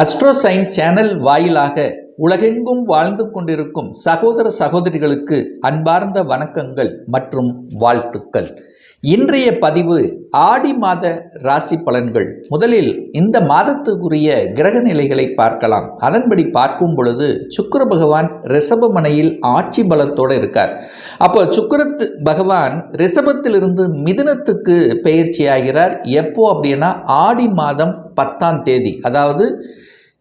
அஸ்ட்ரோசைன் channel வாயிலாக உலகெங்கும் வாழ்ந்து கொண்டிருக்கும் சகோதர சகோதரிகளுக்கு அன்பார்ந்த வணக்கங்கள் மற்றும் வாழ்த்துக்கள். இன்றைய பதிவு ஆடி மாத ராசி பலன்கள். முதலில் இந்த மாதத்துக்குரிய கிரக நிலைகளை பார்க்கலாம். அதன்படி பார்க்கும் பொழுது சுக்கர பகவான் ரிஷபமனையில் ஆட்சி பலத்தோடு இருக்கார். அப்போ சுக்கரத்து பகவான் ரிஷபத்திலிருந்து மிதுனத்துக்கு பெயர்ச்சியாகிறார். எப்போ அப்படின்னா ஆடி மாதம் பத்தாம் தேதி. அதாவது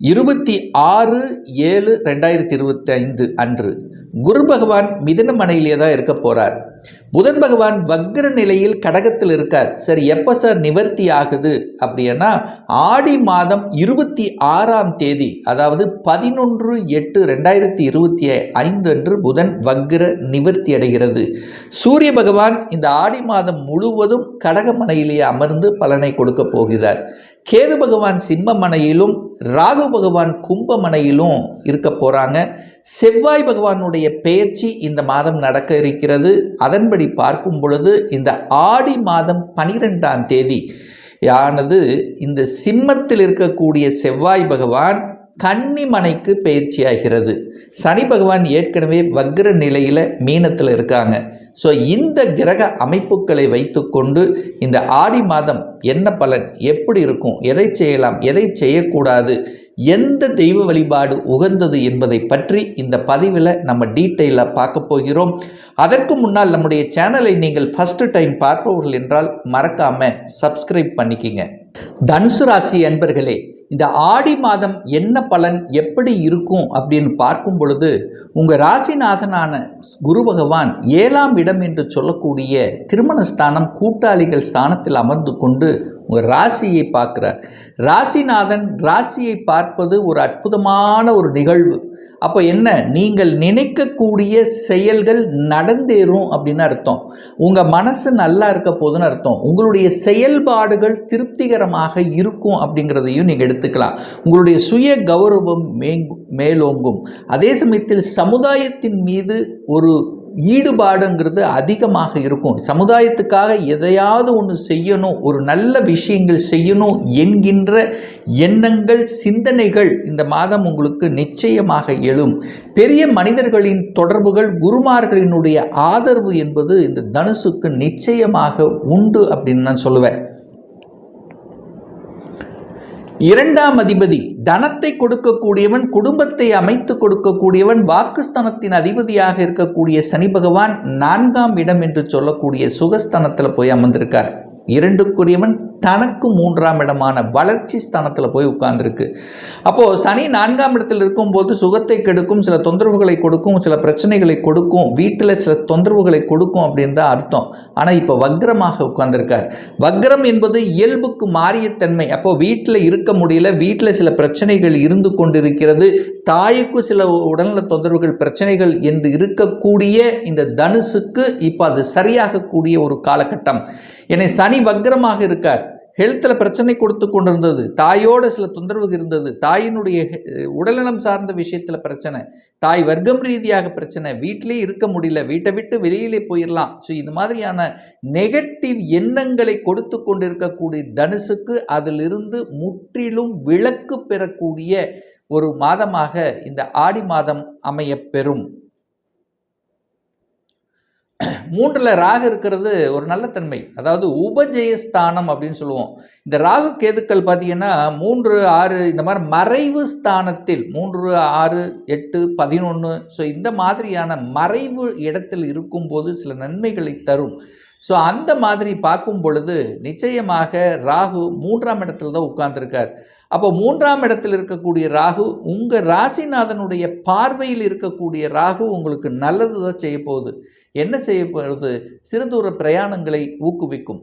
இருபத்தி ஆறு ஏழு ரெண்டாயிரத்தி இருபத்தி ஐந்து அன்று குரு பகவான் மிதன மனையிலே தான் இருக்க போகிறார் புதன் பகவான் வக்ர நிலையில் கடகத்தில் இருக்கார். சரி எப்போ சார் நிவர்த்தி ஆகுது அப்படின்னா ஆடி மாதம் இருபத்தி ஆறாம் தேதி அதாவது பதினொன்று எட்டு ரெண்டாயிரத்தி இருபத்தி ஐந்து அன்று புதன் வக்ர நிவர்த்தி அடைகிறது. சூரிய பகவான் இந்த ஆடி மாதம் முழுவதும் கடகமனையிலேயே அமர்ந்து பலனை கொடுக்க போகிறார். கேது பகவான் சிம்மமனையிலும் ராகு பகவான் கும்பமனையிலும் இருக்க போகிறாங்க செவ்வாய் பகவானுடைய பெயர்ச்சி இந்த மாதம் நடக்க இருக்கிறது. அதன்படி பார்க்கும் பொழுது இந்த ஆடி மாதம் பனிரெண்டாம் தேதி யானது இந்த சிம்மத்தில் இருக்கக்கூடிய செவ்வாய் பகவான் கன்னிமனைக்கு பயிற்சியாகிறது. சனி பகவான் ஏற்கனவே வக்ர நிலையில் மீனத்தில் இருக்காங்க. ஸோ இந்த கிரக அமைப்புகளை வைத்துக்கொண்டு இந்த ஆடி மாதம் என்ன பலன் எப்படி இருக்கும் எதை செய்யலாம் எதை செய்யக்கூடாது எந்த தெய்வ வழிபாடு உகந்தது என்பதை பற்றி இந்த பதிவில் நம்ம டீட்டெயிலாக பார்க்க போகிறோம். அதற்கு முன்னால் நம்முடைய சேனலை நீங்கள் ஃபஸ்ட்டு டைம் பார்ப்பவர்கள் என்றால் மறக்காமல் சப்ஸ்கிரைப் பண்ணிக்கிங்க. தனுசு ராசி அன்பர்களே இந்த ஆடி மாதம் என்ன பலன் எப்படி இருக்கும் அப்படின்னு பார்க்கும் பொழுது உங்கள் ராசிநாதனான குரு பகவான் ஏழாம் இடம் என்று சொல்லக்கூடிய திருமணஸ்தானம் கூட்டாளிகள் ஸ்தானத்தில் அமர்ந்து கொண்டு உங்கள் ராசியை பார்க்குறார். ராசிநாதன் ராசியை பார்ப்பது ஒரு அற்புதமான ஒரு நிகழ்வு. அப்போ என்ன? நீங்கள் நினைக்கக்கூடிய செயல்கள் நடந்தேறும் அப்படின்னு அர்த்தம். உங்கள் மனசு நல்லா இருக்க போதுன்னு அர்த்தம். உங்களுடைய செயல்பாடுகள் திருப்திகரமாக இருக்கும் அப்படிங்கிறதையும் நீங்கள் எடுத்துக்கலாம். உங்களுடைய சுய கௌரவம் மேலோங்கும். அதே சமயத்தில் சமுதாயத்தின் மீது ஒரு ஈடுபாடுங்கிறது அதிகமாக இருக்கும். சமுதாயத்துக்காக எதையாவது ஒன்று செய்யணும் ஒரு நல்ல விஷயங்கள் செய்யணும் என்கின்ற எண்ணங்கள் சிந்தனைகள் இந்த மாதம் உங்களுக்கு நிச்சயமாக எழும். பெரிய மனிதர்களின் தொடர்புகள் குருமார்களினுடைய ஆதரவு என்பது இந்த தனுசுக்கு நிச்சயமாக உண்டு அப்படின்னு நான் சொல்லுவேன். இரண்டாம் அதிபதி தனத்தை கொடுக்கக்கூடியவன் குடும்பத்தை அமைத்து கொடுக்கக்கூடியவன் வாக்குஸ்தனத்தின் அதிபதியாக இருக்கக்கூடிய சனி பகவான் நான்காம் இடம் என்று சொல்லக்கூடிய சுகஸ்தனத்தில் போய் அமர்ந்திருக்கார். இரண்டுக்குரியவன் தனக்கு மூன்றாம் இடமான வளர்ச்சி ஸ்தானத்தில் போய் உட்கார்ந்துருக்கு. அப்போது சனி நான்காம் இடத்தில் இருக்கும்போது சுகத்தை கெடுக்கும் சில தொந்தரவுகளை கொடுக்கும் சில பிரச்சனைகளை கொடுக்கும் வீட்டில் சில தொந்தரவுகளை கொடுக்கும் அப்படின்னு தான் அர்த்தம். ஆனால் இப்போ வக்ரமாக உட்கார்ந்துருக்கார். வக்ரம் என்பது இயல்புக்கு மாறிய தன்மை. அப்போது வீட்டில் இருக்க முடியல வீட்டில் சில பிரச்சனைகள் இருந்து கொண்டிருக்கிறது தாய்க்கு சில உடல்நல தொந்தரவுகள் பிரச்சனைகள் என்று இருக்கக்கூடிய இந்த தனுசுக்கு இப்போ அது சரியாகக்கூடிய ஒரு காலகட்டம். என்னை சனி வக்ரமாக இருக்கார். ஹெல்த்தில் பிரச்சனை கொடுத்து கொண்டிருந்தது. தாயோட சில தொந்தரவு இருந்தது. தாயினுடைய உடல்நலம் சார்ந்த விஷயத்தில் பிரச்சனை. தாய் வர்க்கம் ரீதியாக பிரச்சனை. வீட்டிலே இருக்க முடியல. வீட்டை விட்டு வெளியிலே போயிடலாம் ஸோ இது மாதிரியான நெகட்டிவ் எண்ணங்களை கொடுத்து கொண்டிருக்கக்கூடிய தனுசுக்கு அதிலிருந்து முற்றிலும் விளக்கு பெறக்கூடிய ஒரு மாதமாக இந்த ஆடி மாதம் அமையப்பெறும் மூன்றில் ராகு இருக்கிறது ஒரு நல்ல தன்மை. அதாவது உபஜெயஸ்தானம் அப்படின்னு சொல்லுவோம். இந்த ராகு கேதுக்கள் பார்த்தீங்கன்னா மூன்று ஆறு இந்த மாதிரி மறைவு ஸ்தானத்தில் மூன்று ஆறு எட்டு பதினொன்று ஸோ இந்த மாதிரியான மறைவு இடத்தில் இருக்கும்போது சில நன்மைகளை தரும். ஸோ அந்த மாதிரி பார்க்கும் பொழுது நிச்சயமாக ராகு மூன்றாம் இடத்துல தான் உட்கார்ந்துருக்கார். அப்போ மூன்றாம் இடத்தில் இருக்கக்கூடிய ராகு உங்கள் ராசிநாதனுடைய பார்வையில் இருக்கக்கூடிய ராகு உங்களுக்கு நல்லது தான் செய்ய போகுது. என்ன செய்ய போகிறது சிறு தூர பிரயாணங்களை ஊக்குவிக்கும்.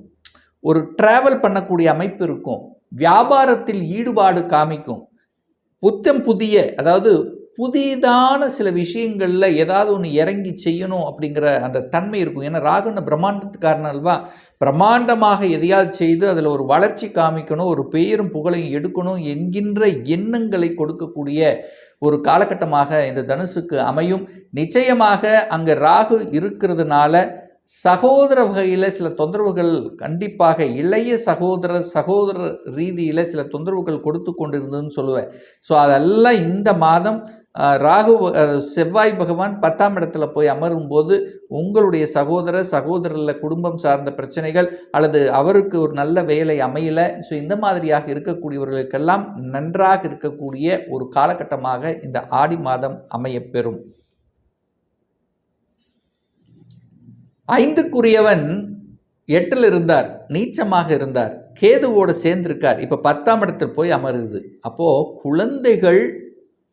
ஒரு ட்ராவல் பண்ணக்கூடிய அமைப்பு இருக்கும். வியாபாரத்தில் ஈடுபாடு காமிக்கும். புத்தம் புதிய அதாவது புதிதான சில விஷயங்களில் ஏதாவது ஒன்று இறங்கி செய்யணும் அப்படிங்கிற அந்த தன்மை இருக்கும். ஏன்னா ராகுன பிரம்மாண்டத்துக்காரன் அல்வா பிரம்மாண்டமாக எதையாவது செய்து அதில் ஒரு வளர்ச்சி காமிக்கணும் ஒரு பெயரும் புகழையும் எடுக்கணும் என்கின்ற எண்ணங்களை கொடுக்கக்கூடிய ஒரு காலகட்டமாக இந்த தனுசுக்கு அமையும். நிச்சயமாக அங்கே ராகு இருக்கிறதுனால சகோதர வகையில் சில தொந்தரவுகள் கண்டிப்பாக இளைய சகோதர சகோதர ரீதியில் சில தொந்தரவுகள் கொடுத்து கொண்டிருந்ததுன்னு சொல்லுவேன். ஸோ அதெல்லாம் இந்த மாதம் ராகு செவ்வாய் பகவான் பத்தாம் இடத்துல போய் அமரும் போது உங்களுடைய சகோதர சகோதரில் குடும்பம் சார்ந்த பிரச்சனைகள் அல்லது அவருக்கு ஒரு நல்ல வேலை அமையல. ஸோ இந்த மாதிரியாக இருக்கக்கூடியவர்களுக்கெல்லாம் நன்றாக இருக்கக்கூடிய ஒரு காலகட்டமாக இந்த ஆடி மாதம் அமையப்பெறும். ஐந்துக்குரியவன் எட்டில் இருந்தார் நீச்சமாக இருந்தார் கேதுவோடு சேர்ந்திருக்கார். இப்போ பத்தாம் இடத்தில் போய் அமருது. அப்போது குழந்தைகள்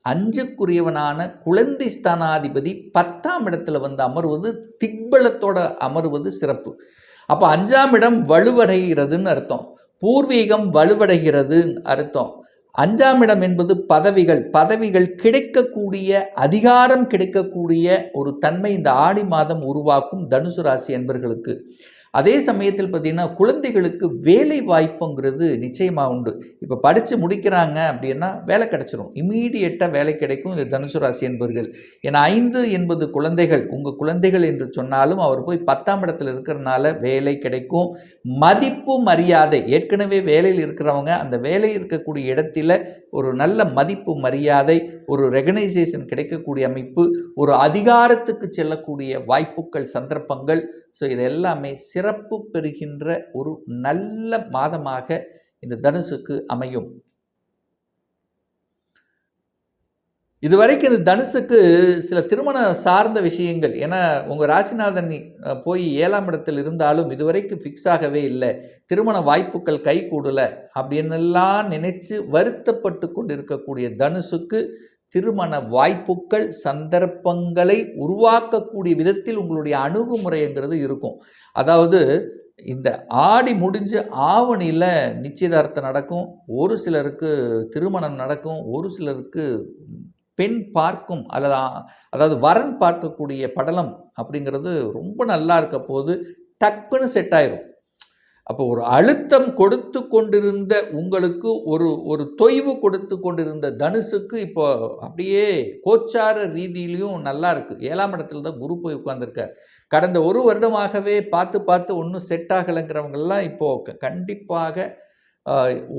அஞ்சுக்குரியவனான குழந்தை ஸ்தானாதிபதி பத்தாம் இடத்துல வந்து அமர்வது திக்பலத்தோட அமர்வது சிறப்பு. அப்போ அஞ்சாம் இடம் வலுவடைகிறதுன்னு அர்த்தம். பூர்வீகம் வலுவடைகிறதுன்னு அர்த்தம். அஞ்சாம் இடம் என்பது பதவிகள். பதவிகள் கிடைக்கக்கூடிய அதிகாரம் கிடைக்கக்கூடிய ஒரு தன்மை இந்த ஆடி மாதம் உருவாக்கும் தனுசு ராசி என்பர்களுக்கு அதே சமயத்தில் பார்த்தீங்கன்னா குழந்தைகளுக்கு வேலை வாய்ப்புங்கிறது நிச்சயமாக உண்டு. இப்போ படித்து முடிக்கிறாங்க அப்படின்னா வேலை கிடச்சிரும். இம்மீடியட்டாக வேலை கிடைக்கும். இந்த தனுசு ராசி என்பவர்கள் ஏன்னா ஐந்து என்பது குழந்தைகள். உங்கள் குழந்தைகள் என்று சொன்னாலும் அவர் போய் பத்தாம் இடத்துல இருக்கிறனால வேலை கிடைக்கும். மதிப்பு மரியாதை. ஏற்கனவே வேலையில் இருக்கிறவங்க அந்த வேலை இருக்கக்கூடிய இடத்துல ஒரு நல்ல மதிப்பு மரியாதை ஒரு ரெகனைசேஷன் கிடைக்கக்கூடிய அமைப்பு ஒரு அதிகாரத்துக்கு செல்லக்கூடிய வாய்ப்புகள் சந்தர்ப்பங்கள். ஸோ இது எல்லாமே சிறப்பு பெறுகின்ற ஒரு நல்ல மாதமாக இந்த தனுசுக்கு அமையும். இதுவரைக்கும் இந்த தனுசுக்கு சில திருமண சார்ந்த விஷயங்கள் ஏன்னா உங்கள் ராசிநாதன் போய் ஏழாம் இடத்தில் இருந்தாலும் இதுவரைக்கும் ஃபிக்ஸ் ஆகவே இல்லை. திருமண வாய்ப்புகள் கை கூடலை அப்படின்னெல்லாம் நினைச்சு வருத்தப்பட்டு கொண்டு இருக்கக்கூடிய தனுசுக்கு திருமண வாய்ப்புகள் சந்தர்ப்பங்களை உருவாக்கக்கூடிய விதத்தில் உங்களுடைய அணுகுமுறைங்கிறது இருக்கும். அதாவது இந்த ஆடி முடிஞ்சு ஆவணியில் நிச்சயதார்த்தம் நடக்கும். ஒரு சிலருக்கு திருமணம் நடக்கும். ஒரு சிலருக்கு பெண் பார்க்கும் அல்லது அதாவது வரன் பார்க்கக்கூடிய படலம் அப்படிங்கிறது ரொம்ப நல்லா இருக்க போது டக்குன்னு செட் ஆயிரும். அப்போ ஒரு அழுத்தம் கொடுத்து கொண்டிருந்த உங்களுக்கு ஒரு ஒரு தொய்வு கொடுத்து கொண்டிருந்த தனுசுக்கு இப்போ அப்படியே கோச்சார ரீதியிலையும் நல்லா இருக்குது ஏழாம் இடத்துல தான் குரு போய் உட்காந்துருக்கார் கடந்த ஒரு வருடமாகவே பார்த்து பார்த்து ஒன்றும் செட் ஆகலைங்கிறவங்கெல்லாம் இப்போது க- கண்டிப்பாக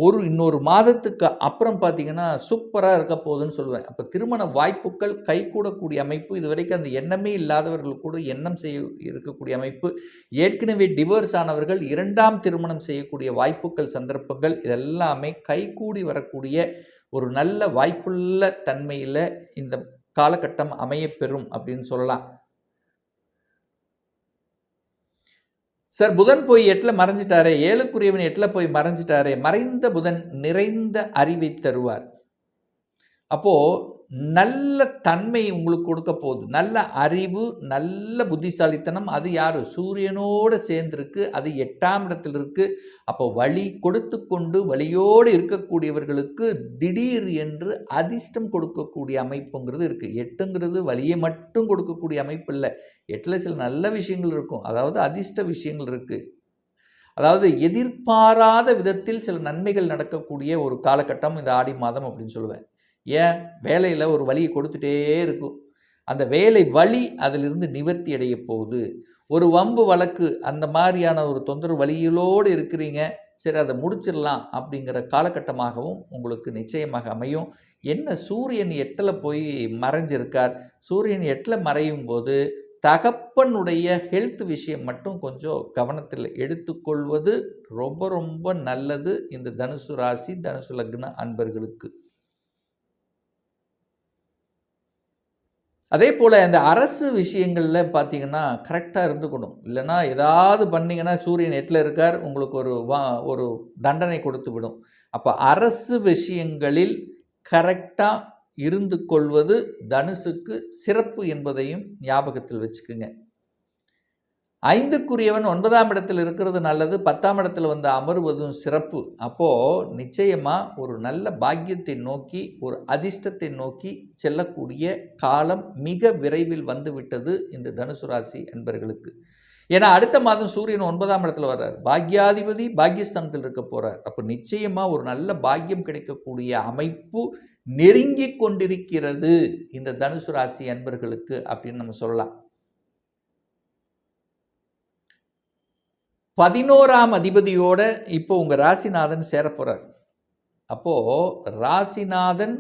ஒரு இன்னொரு மாதத்துக்கு அப்புறம் பார்த்தீங்கன்னா சூப்பராக இருக்க போகுதுன்னு சொல்லுவேன். அப்போ திருமண வாய்ப்புகள் கைகூடக்கூடிய அமைப்பு இது வரைக்கும் அந்த எண்ணமே இல்லாதவர்கள் கூட எண்ணம் செய்ய இருக்கக்கூடிய அமைப்பு. ஏற்கனவே டிவோர்ஸ் ஆனவர்கள் இரண்டாம் திருமணம் செய்யக்கூடிய வாய்ப்புகள் சந்தர்ப்பங்கள் இதெல்லாமே கைகூடி வரக்கூடிய ஒரு நல்ல வாய்ப்புள்ள தன்மையில் இந்த காலகட்டம் அமையப்பெறும் அப்படின்னு சொல்லலாம். சார் புதன் போய் எட்டில் மறைஞ்சிட்டாரே ஏழுக்குரியவன் எட்டில் போய் மறைஞ்சிட்டாரே மறைந்த புதன் நிறைந்த அறிவை தருவார். அப்போது நல்ல தன்மை உங்களுக்கு கொடுக்க போகுது. நல்ல அறிவு நல்ல புத்திசாலித்தனம் அது யார்? சூரியனோடு சேர்ந்திருக்கு அது எட்டாம் இடத்தில் இருக்குது அப்போ வழி கொடுத்து கொண்டு வழியோடு இருக்கக்கூடியவர்களுக்கு திடீர் என்று அதிர்ஷ்டம் கொடுக்கக்கூடிய அமைப்புங்கிறது இருக்குது எட்டுங்கிறது வழியை மட்டும் கொடுக்கக்கூடிய அமைப்பு இல்லை. எட்டில் சில நல்ல விஷயங்கள் இருக்கும். அதாவது அதிர்ஷ்ட விஷயங்கள் இருக்குது அதாவது எதிர்பாராத விதத்தில் சில நன்மைகள் நடக்கக்கூடிய ஒரு காலகட்டம் இந்த ஆடி மாதம் அப்படின்னு சொல்லுவேன். ஏன்? வேலையில் ஒரு வழியை கொடுத்துட்டே இருக்கும். அந்த வேலை வழி அதிலிருந்து நிவர்த்தி அடைய போகுது. ஒரு வம்பு வழக்கு அந்த மாதிரியான ஒரு தொந்தரவு வழியிலோடு இருக்கிறீங்க. சரி அதை முடிச்சிடலாம் அப்படிங்கிற காலகட்டமாகவும் உங்களுக்கு நிச்சயமாக அமையும். என்ன சூரியன் எட்டில் போய் மறைஞ்சிருக்கார்? சூரியன் எட்டில் மறையும் போது தகப்பனுடைய ஹெல்த் விஷயம் மட்டும் கொஞ்சம் கவனத்தில் எடுத்துக்கொள்வது ரொம்ப ரொம்ப நல்லது. இந்த தனுசு ராசி தனுசு லக்ன அன்பர்களுக்கு. அதே போல் இந்த அரசு விஷயங்களில் பார்த்தீங்கன்னா கரெக்டாக இருந்துக்கணும். இல்லைன்னா ஏதாவது பண்ணிங்கன்னா சூரியன் எட்டில் இருக்கார் உங்களுக்கு ஒரு வா ஒரு தண்டனை கொடுத்து விடும். அப்போ அரசு விஷயங்களில் கரெக்டாக இருந்து கொள்வது தனுசுக்கு சிறப்பு என்பதையும் ஞாபகத்தில் வச்சுக்குங்க. ஐந்துக்குரியவன் ஒன்பதாம் இடத்தில் இருக்கிறது நல்லது பத்தாம் இடத்துல வந்து அமருவதும் சிறப்பு. அப்போது நிச்சயமாக ஒரு நல்ல பாக்கியத்தை நோக்கி ஒரு அதிர்ஷ்டத்தை நோக்கி செல்லக்கூடிய காலம் மிக விரைவில் வந்துவிட்டது இந்த தனுசு ராசி அன்பர்களுக்கு. ஏன்னா அடுத்த மாதம் சூரியன் ஒன்பதாம் இடத்துல வர்றார். பாக்யாதிபதி பாக்யஸ்தானத்தில் இருக்க போகிறார் அப்போ நிச்சயமாக ஒரு நல்ல பாக்கியம் கிடைக்கக்கூடிய அமைப்பு நெருங்கி கொண்டிருக்கிறது இந்த தனுசு ராசி அன்பர்களுக்கு அப்படின்னு நம்ம சொல்லலாம். பதினோராம் அதிபதியோட இப்போ உங்கள் ராசிநாதன் சேரப்போகிறார் அப்போது ராசிநாதன்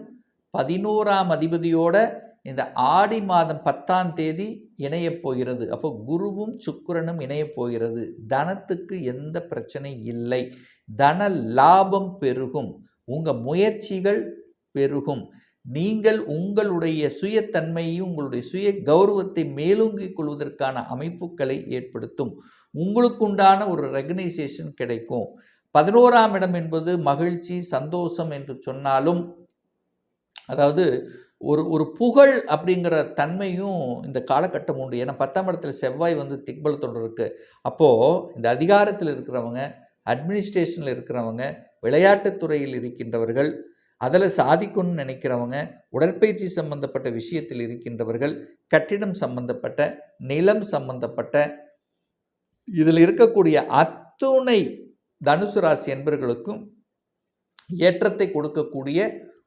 பதினோராம் அதிபதியோட இந்த ஆடி மாதம் பத்தாம் தேதி இணையப் போகிறது. அப்போ குருவும் சுக்கரனும் இணையப் போகிறது. தனத்துக்கு எந்த பிரச்சனை இல்லை. தன லாபம் பெருகும். உங்கள் முயற்சிகள் பெருகும். நீங்கள் உங்களுடைய சுயத்தன்மையையும் உங்களுடைய சுய கௌரவத்தை மேலோங்கிக் கொள்வதற்கான அமைப்புகளை ஏற்படுத்தும். உங்களுக்குண்டான ஒரு ரெகனைசேஷன் கிடைக்கும். பதினோராம் இடம் என்பது மகிழ்ச்சி சந்தோஷம் என்று சொன்னாலும் அதாவது ஒரு ஒரு புகழ் அப்படிங்கிற தன்மையும் இந்த காலகட்டம் உண்டு. ஏன்னா பத்தாம் இடத்துல செவ்வாய் வந்து திக்பலத்தோடு இருக்குது அப்போது இந்த அதிகாரத்தில் இருக்கிறவங்க அட்மினிஸ்ட்ரேஷனில் இருக்கிறவங்க விளையாட்டுத்துறையில் இருக்கின்றவர்கள் அதில் சாதிக்கணும்னு நினைக்கிறவங்க உடற்பயிற்சி சம்பந்தப்பட்ட விஷயத்தில் இருக்கின்றவர்கள் கட்டிடம் சம்பந்தப்பட்ட நிலம் சம்பந்தப்பட்ட இதில் இருக்கக்கூடிய அத்துணை தனுசு ராசி என்பர்களுக்கும் ஏற்றத்தை கொடுக்கக்கூடிய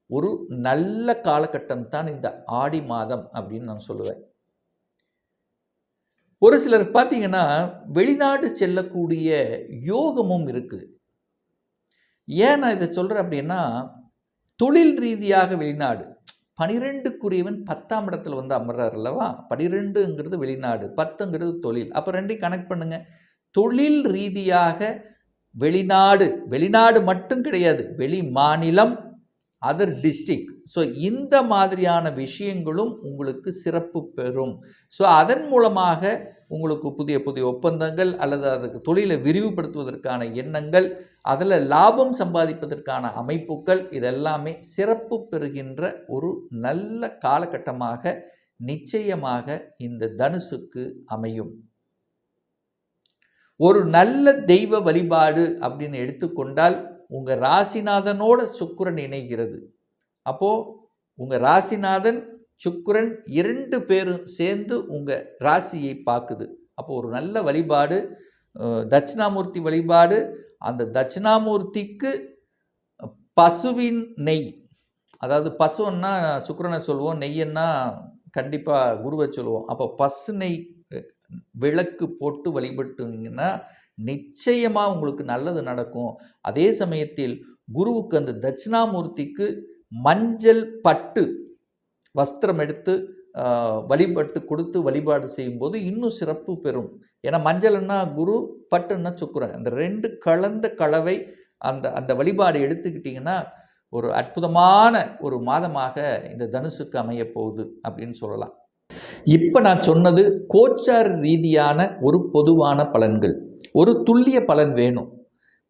ஒரு நல்ல காலகட்டம் தான் இந்த ஆடி மாதம் அப்படின்னு நான் சொல்லுவேன். ஒரு சிலர் பார்த்தீங்கன்னா வெளிநாடு செல்லக்கூடிய யோகமும் இருக்குது. ஏன் நான் இதை சொல்கிறேன் அப்படின்னா தொழில் ரீதியாக வெளிநாடு பனிரெண்டுக்குரியவன் பத்தாம் இடத்துல வந்து அமர்றார் அல்லவா? பனிரெண்டுங்கிறது வெளிநாடு பத்துங்கிறது தொழில். அப்போ ரெண்டையும் கனெக்ட் பண்ணுங்க. தொழில் ரீதியாக வெளிநாடு வெளிநாடு மட்டும் கிடையாது வெளி மாநிலம் அதர் டிஸ்ட்ரிக் ஸோ இந்த மாதிரியான விஷயங்களும் உங்களுக்கு சிறப்பு பெறும். ஸோ அதன் மூலமாக உங்களுக்கு புதிய புதிய ஒப்பந்தங்கள் அல்லது அதுக்கு தொழிலை விரிவுபடுத்துவதற்கான எண்ணங்கள் அதில் லாபம் சம்பாதிப்பதற்கான அமைப்புகள் இதெல்லாமே சிறப்பு பெறுகின்ற ஒரு நல்ல காலகட்டமாக நிச்சயமாக இந்த தனுசுக்கு அமையும். ஒரு நல்ல தெய்வ வழிபாடு அப்படின்னு எடுத்துக்கொண்டால் உங்கள் ராசிநாதனோட சுக்கிரன் இணைகிறது. அப்போது உங்கள் ராசிநாதன் சுக்கிரன் இரண்டு பேரும் சேர்ந்து உங்கள் ராசியை பார்க்குது. அப்போ ஒரு நல்ல வழிபாடு தட்சிணாமூர்த்தி வழிபாடு அந்த தட்சிணாமூர்த்திக்கு பசுவின் நெய். அதாவது பசுன்னா சுக்கரனை சொல்லுவோம் நெய்யன்னா கண்டிப்பாக குருவை சொல்லுவோம் அப்போ பசு நெய் விளக்கு போட்டு வழிபட்டுங்கன்னா நிச்சயமாக உங்களுக்கு நல்லது நடக்கும். அதே சமயத்தில் குருவுக்கு அந்த தட்சிணாமூர்த்திக்கு மஞ்சள் பட்டு வஸ்திரம் எடுத்து வழிபட்டு கொடுத்து வழிபாடு செய்யும்போது இன்னும் சிறப்பு பெறும். ஏன்னா மஞ்சள்னா குரு பட்டுன்னா சுக்குரன். அந்த ரெண்டு கலந்த கலவை அந்த அந்த வழிபாடு எடுத்துக்கிட்டிங்கன்னா ஒரு அற்புதமான ஒரு மாதமாக இந்த தனுசுக்கு அமைய போகுது அப்படின்னு சொல்லலாம். இப்போ நான் சொன்னது கோச்சார் ரீதியான ஒரு பொதுவான பலன்கள். ஒரு துல்லிய பலன் வேணும்.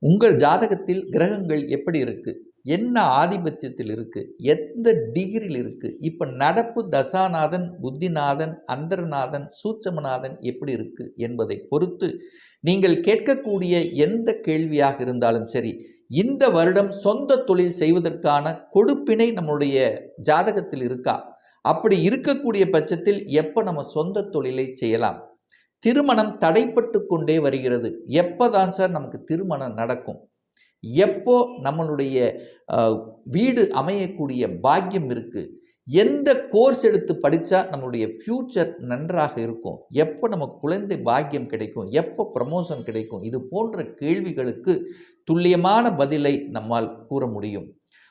உங்கள் ஜாதகத்தில் கிரகங்கள் எப்படி இருக்குது என்ன ஆதிபத்தியத்தில் இருக்குது எந்த டிகிரியில் இருக்குது இப்போ நடப்பு தசாநாதன் புத்திநாதன் அந்தரநாதன் சூட்சமநாதன் எப்படி இருக்குது என்பதை பொறுத்து நீங்கள் கேட்கக்கூடிய எந்த கேள்வியாக இருந்தாலும் சரி இந்த வருடம் சொந்த தொழில் செய்வதற்கான கொடுப்பினை நம்முடைய ஜாதகத்தில் இருக்கா? அப்படி இருக்கக்கூடிய பட்சத்தில் எப்போ நம்ம சொந்த தொழிலை செய்யலாம்? திருமணம் தடைப்பட்டு கொண்டே வருகிறது. எப்போ தான் சார் நமக்கு திருமணம் நடக்கும்? எப்போ நம்மளுடைய வீடு அமையக்கூடிய பாக்கியம் இருக்குது எந்த கோர்ஸ் எடுத்து படித்தா நம்மளுடைய ஃப்யூச்சர் நன்றாக இருக்கும் எப்போ நமக்கு குழந்தை பாக்கியம் கிடைக்கும் எப்போ ப்ரமோஷன் கிடைக்கும் இது போன்ற கேள்விகளுக்கு துல்லியமான பதிலை நம்மால் கூற முடியும்.